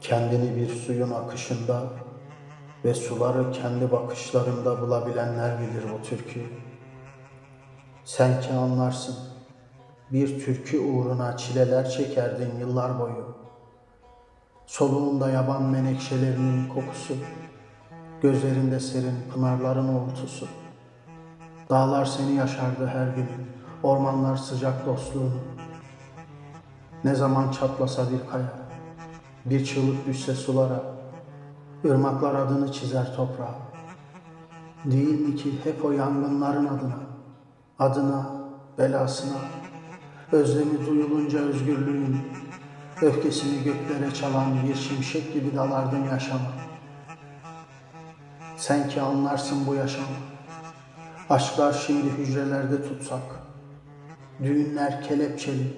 Kendini bir suyun akışında ve suları kendi bakışlarında bulabilenler bilir bu türküyü. Sen ki anlarsın, bir türkü uğruna çileler çekerdin yıllar boyu. Soluğunda yaban menekşelerinin kokusu, gözlerinde serin pınarların uğultusu. Dağlar seni yaşardı her gün, ormanlar sıcak dostluğunu. Ne zaman çatlasa bir kaya, bir çığlık düşse sulara, ırmaklar adını çizer toprağa. Değil mi ki hep o yangınların adına, adına, belasına, özlemi duyulunca özgürlüğün, öfkesini göklere çalan bir şimşek gibi dalardın yaşama. Sen ki anlarsın bu yaşamı, aşklar şimdi hücrelerde tutsak, düğünler kelepçeli,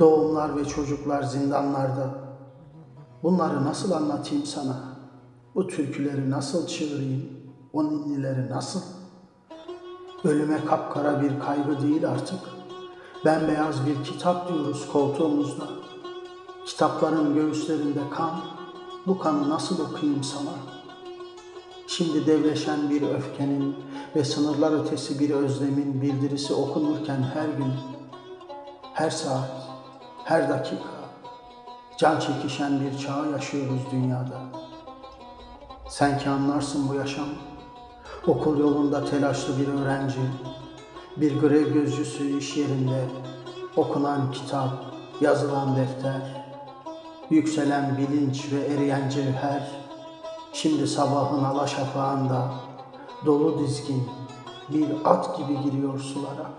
doğumlar ve çocuklar zindanlarda. Bunları nasıl anlatayım sana? Bu türküleri nasıl çığırayım? O ninnileri nasıl? Ölüme kapkara bir kaygı değil artık. Bembeyaz bir kitap diyoruz koltuğumuzda. Kitapların göğüslerinde kan. Bu kanı nasıl okuyayım sana? Şimdi devleşen bir öfkenin ve sınırlar ötesi bir özlemin bildirisi okunurken her gün, her saat, her dakika can çekişen bir çağ yaşıyoruz dünyada. Sen ki anlarsın bu yaşam. Okul yolunda telaşlı bir öğrenci, bir grev gözcüsü iş yerinde, okunan kitap, yazılan defter, yükselen bilinç ve eriyen cevher, şimdi sabahın alaşafağında dolu dizgin bir at gibi giriyor sulara.